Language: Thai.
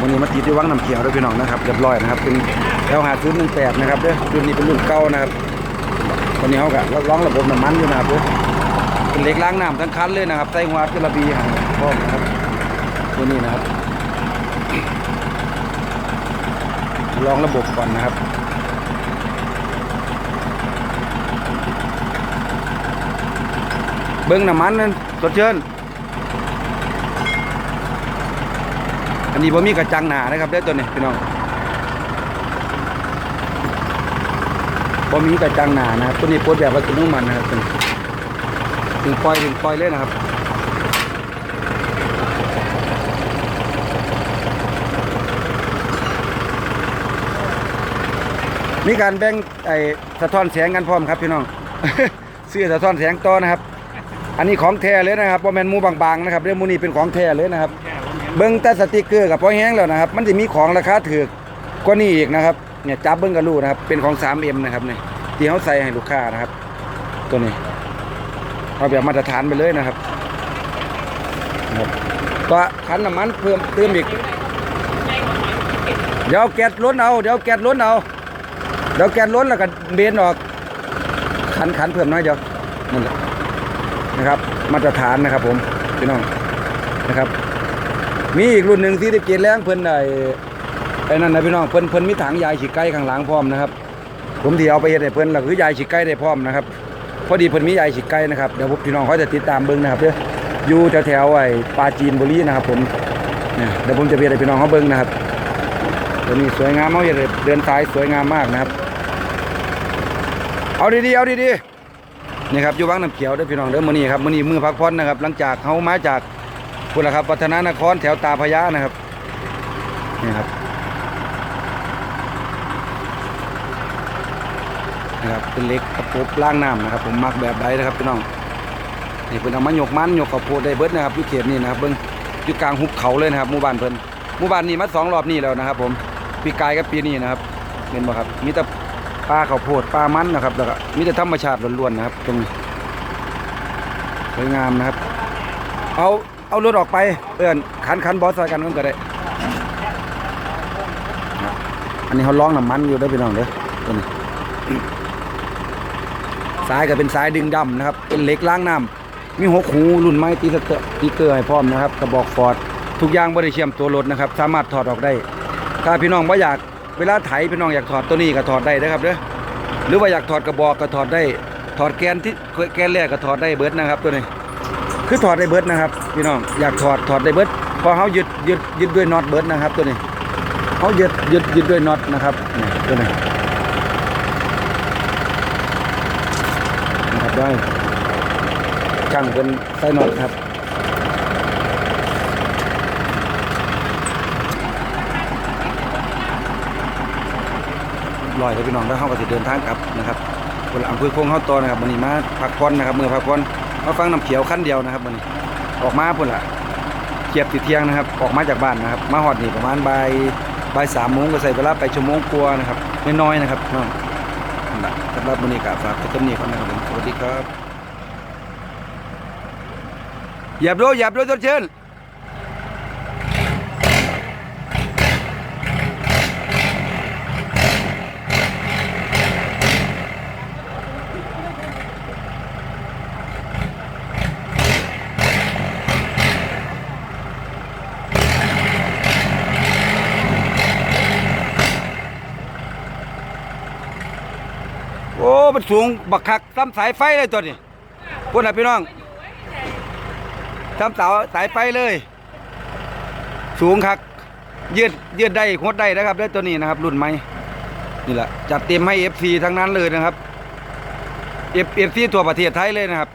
วันนี้มาติดที่วังน้ำเขียวด้วยพี่น้องนะครับเรียบร้อยนะครับเป็นแถวหาชุดหนึ่งแปดนะครับเด้อรุ่นนี้เป็นรุ่นเก่านะครับวันนี้เขาก็ร้องระบบน้ำมันอยู่นะครับเด้อเป็นเล็กล้างน้ำทั้งคันเลยนะครับใส่หัวกระบีหางพร้อนะครับตัวนี้นะครับลองระบบก่อนนะครับเบิ้งน้ำมันนั่นสดเชิญ อันนี้บ่มีกระจังหนานะครับเด้ตัวนี้พี่น้องบ่มีกระจังหนานะครับตัวนี้ปลดแบบว่าตัวนุ่มมันนะครับตัวนี้ถึงปล่อยถึงปล่อยเลยนะครับมีการแบ่งไอ้สะท้อนแสงกันพร้อมครับพี่น้องเสื้อสะท้อนแสงต่อนะครับ อันนี้ของแท้เลยนะครับบ่แมนมูบางๆนะครับเรื่องมูนี้เป็นของแท้เลยนะครับ เบิ้งแต่สติกเกอร์กับพอแห้งแล้วนะครับ มันจะมีของราคาถูกกว่านี้อีกนะครับเนี่ยจับเบิ้งก็รู้นะครับ เป็นของ 3M นะครับเนี่ยที่เขาใส่ให้ลูกค้านะครับ ตัวนี้เอาแบบมาตรฐานไปเลยนะครับก็คันน้ำมันเพิ่มเติมอีกเดี๋ยวแก๊สล้นเอาเดี๋ยวแก๊สล้นเอาเดี๋ยวแก๊สล้นแล้วก็เบนออก ขันขันเพิ่มน้อยเดียวนั่นแหละนะครับ มาตรฐานนะครับผมพี่น้องนะครับ มีอีกรุ่นหนึ่งที่ได้เกียรแรงเพิ่นไอ้ไอ้นั่นนะพี่น้องเพิ่นเพิ่นมีถังยายฉีกไก่ข้างหลังพร้อมนะครับผมที่เอาไปเฮ็ดให้เพิ่นแล้วคือยายฉีกไก่ได้พร้อมนะครับพอดีเพิ่นมียายฉีกไก่นะครับเดี๋ยวพี่น้องเขาจะติดตามเบิ่งนะครับเด้ออยู่แถวๆไอ้ปลาจีนบุรีนะครับ ผมเนี่ยเดี๋ยวผมจะไปให้พี่น้องเขาเบิ่งนะครับตัวนี้สวยงามเขาเฮ็ดให้เดินสายสวยงามมากนะครับ เอาดีๆเอาดีๆนี่ครับอยู่วังน้ำเขียวด้อพี่น้องเด้อมื้อนี้ครับมื้อนี้มือพักผ่อนนะครับ หลังจากเขามาจาก คุณละครับวัฒนานครแถวตาพญานะครับนี่ครับนะครับเป็นเล็กกระปุกล่างน้ำนะครับ ผมมักแบบใดนะครับพี่น้องนี่เพิ่นเอามาหยกมันหยกข้าวโพดได้เบิดนะครับอยู่เขตนี้นะครับเบิ่งอยู่กลางหุบเขาเลยนะครับหมู่บ้านเพิ่นหมู่บ้านนี้มาสองรอบนี้แล้วนะครับ ผมปีกายกับปีนี้นะครับเห็นบ่ครับมีแต่ปลาข้าวโพดปลามันนะครับแล้วก็มีแต่ธรรมชาติล้วนๆนะครับ ตรงนี้สวยงามนะครับ เอา เอารถออกไปเพื่อนขันขันบอสซอยกันก็ได้ อันนี้เขาล้องน้ำมันอยู่เด้พี่น้องเด้อตัวนี้สายก็เป็นสายดึงดำนะครับ เป็นเหล็กล้างน้ำมีหกหูรุ่นไม้ตีสเตอร์ตีเกอร์ให้พร้อมนะครับกระบอกฟอร์ดทุกอย่างบริเชียมตัวรถนะครับ สามารถถอดออกได้ ถ้าพี่น้องว่าอยากเวลาไถพี่น้องอยากถอดตัวนี้ก็ถอดได้นะครับเด้อหรือว่าอยากถอดกระบอกก็ถอดได้ ถอดแกนที่แกนแรกก็ถอดได้เบิร์ดนะครับตัวนี้ คือถอดได้เบิร์ดนะครับพี่น้องอยากถอดถอดได้เบิร์ดพอเขายึดยึดยึดด้วยน็อตเบิร์ดนะครับ ตัวนี้เขายึดยึดยึดด้วยน็อตนะครับนี่ตัวนี้นะครับได้ช่างเป็นใส่น็อตครับลอยเลยพี่น้องแล้วเขาก็จะเดินทางกลับนะครับคนละอำเภอโค้งเข้าต่อนะครับวันนี้มาพักผ่อนนะครับเมื่อพักผ่อน มาฟังน้ำเขียวขั้นเดียวนะครับวันนี้ออกมาพุ่นละเกียบติดเที่ยงนะครับ ออกมาจากบ้านนะครับ มาหอดนี่ประมาณบ่ายบ่ายสามโมงก็ใส่เวลาไปชั่วโมงกลัวนะครับไม่น้อยนะครับน้องสำหรับวันนี้กะฝากไว้เต้นนี้ก่อนนะครับสวัสดีครับหยับด้วยหยับด้วยต้นเชิญ โอ้ มันสูงบักคักซ้ำสายไฟเลยตัวนี้พูดนะพี่น้องซ้ำเสาสายไฟเลย สูงคักยืดยืดได้โคตรได้นะครับด้ตัวนี้นะครับ รุ่นใหม่นี่แหละจัดเต็มให้เอฟซีทั้งนั้นเลยนะครับเอฟซีทั่วประเทศไทยเลยนะครับ